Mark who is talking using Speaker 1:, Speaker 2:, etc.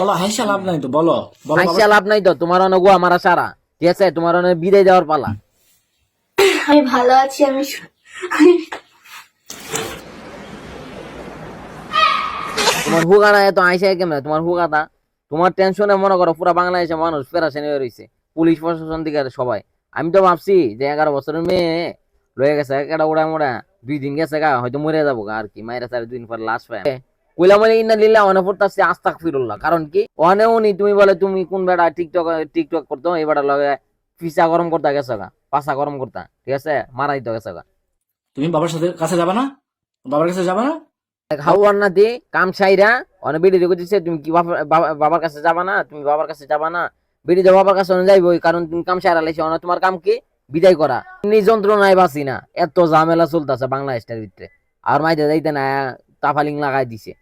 Speaker 1: বলো হাইসা লাভ নাই তো বলো। বলো
Speaker 2: হাসিয়া লাভ নাই তো তোমার অনেক গোয়া মারা সারা। ঠিক আছে তোমার অনেক বিদায় দেওয়ার পালা।
Speaker 3: আমি ভালো আছি আমি
Speaker 2: তোমার হুগানা এত আইসা কেমন? তোমার তোমার টেনশনে মনে করো পুরা বাংলাদেশে মানুষ পেরাশানি হয়ে রয়েছে পুলিশ প্রশাসন দিকে সবাই। আমি তো ভাবছি যে এগারো বছরের মেয়ে লয়ে গেছে একটা ওড়া মোড়া দুই দিন গেছে গা হয়তো মরে যাব গা আর কি। মায়েরা চার দুদিন পর লাশ পায়। কইলা মানে ইন্না লিল্লা অনে পড়তাছে আস্তাক ফিরুল্লাহ কারণ কি? উনি তুমি বলে তুমি কোন বেড়া টিকটক টিকটক করতো? এই বেড়া লগে পিসা গরম করতে গেছো গা পাশা গরম করতা ঠিক আছে? মারা দিতে গেছো গা।
Speaker 1: তুমি বাবার সাথে কাছে যাবা না? বাবার কাছে যাবা না?
Speaker 2: হাওয়ার নাতি কাম সাইরা অনেক বেড়ি রেখে তুমি কি বাবা- বাবা- বাবার কাছে যাবা না? তুমি বাবার কাছে যাবা না? বেড়ি তো বাবার কাছে কারণ তুমি কাম সাইরা লাইছো অনেক তোমার কাম কি? বিদায় করা। না। এত ঝামেলা চলতেছে বাংলাদেশটার ভিতরে। আর মাইতে যাইতে না তাফালিং লাগাই দিছে।